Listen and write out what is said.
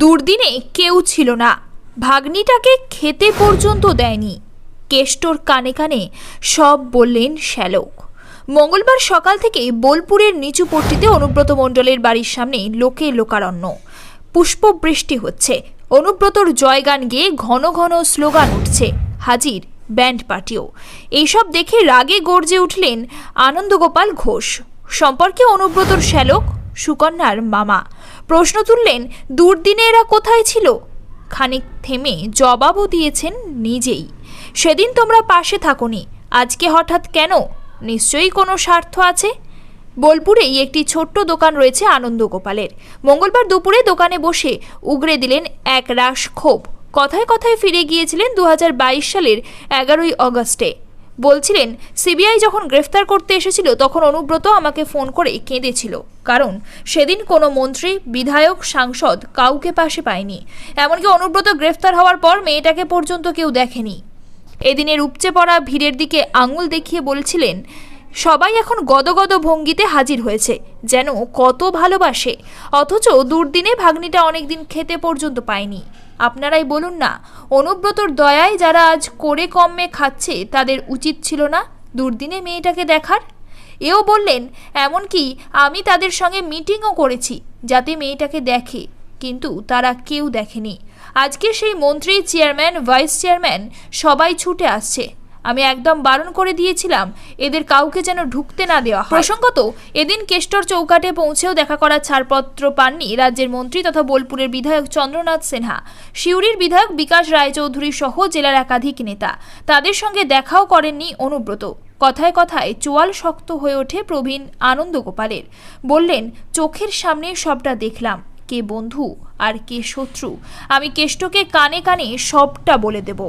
দুর্দিনে কেউ ছিল না। ভাগ্নিটাকে খেতে পর্যন্ত দেয়নি। কেষ্টর কানে কানে সব বললেন শ্যালক। মঙ্গলবার সকাল থেকে বোলপুরের নিচু পট্টিতে অনুব্রত মণ্ডলের বাড়ির সামনে লোকে লোকারণ্য। পুষ্পবৃষ্টি হচ্ছে। অনুব্রতর জয়গান গেয়ে ঘন ঘন স্লোগান উঠছে, হাজির ব্যান্ড পার্টিও। এইসব দেখে রাগে গর্জে উঠলেন আনন্দগোপাল ঘোষ। সম্পর্কে অনুব্রতর শ্যালক, সুকন্যার মামা। প্রশ্ন তুললেন, দুর্দিনে এরা কোথায় ছিল? খানিক থেমে জবাবও দিয়েছেন নিজেই, সেদিন তোমরা পাশে থাকোনি, আজকে হঠাৎ কেন? নিশ্চয়ই কোনো স্বার্থ আছে? বোলপুরেই একটি ছোট্ট দোকান রয়েছে আনন্দ গোপালের মঙ্গলবার দুপুরে দোকানে বসে উগরে দিলেন এক রাশ ক্ষোভ। কথায় কথায় ফিরে গিয়েছিলেন দু হাজার বাইশ সালের এগারোই অগস্টে। বলছিলেন, সিবিআই যখন গ্রেফতার করতে এসেছিল, তখন অনুব্রত আমাকে ফোন করে কেঁদেছিল। কারণ, সেদিন কোনো মন্ত্রী, বিধায়ক, সাংসদ কাউকে পাশে পায়নি। এমনকি অনুব্রত গ্রেফতার হওয়ার পর মেয়েটাকে পর্যন্ত কেউ দেখেনি। এদিনের উপচে পড়া ভিড়ের দিকে আঙুল দেখিয়ে বলছিলেন সবাই এখন গদগদ ভঙ্গিতে হাজির হয়েছে, যেন কত ভালোবাসে। অথচ দুর্দিনে ভাগ্নিটা অনেকদিন খেতে পর্যন্ত পায়নি। আপনারাই বলুন না, অনুব্রতর দয়ায় যারা আজ করে কমে খাচ্ছে, তাদের উচিত ছিল না দুর্দিনে মেয়েটাকে দেখার? এও বললেন, এমনকি আমি তাদের সঙ্গে মিটিংও করেছি, যাতে মেয়েটাকে দেখে। কিন্তু তারা কেউ দেখেনি। আজকে সেই মন্ত্রী চেয়ারম্যান, ভাইস চেয়ারম্যান সবাই ছুটে আসছে। আমি একদম বারণ করে দিয়েছিলাম, এদের কাউকে যেন ঢুকতে না দেওয়া প্রসঙ্গত, এদিন কেষ্টর চৌকাটে পৌঁছেও দেখা করার ছাড়পত্র পাননি রাজ্যের মন্ত্রী তথা বোলপুরের বিধায়ক চন্দ্রনাথ সিনহা। সিউড়ির বিধায়ক বিকাশ রায়চৌধুরী সহ জেলার একাধিক নেতা। তাদের সঙ্গে দেখাও করেননি অনুব্রত। কথায় কথায় চোয়াল শক্ত হয়ে ওঠে প্রবীণ আনন্দ গোপালের বললেন, চোখের সামনে সবটা দেখলাম, কে বন্ধু আর কে শত্রু। আমি কেষ্টকে কানে কানে সবটা বলে দেব।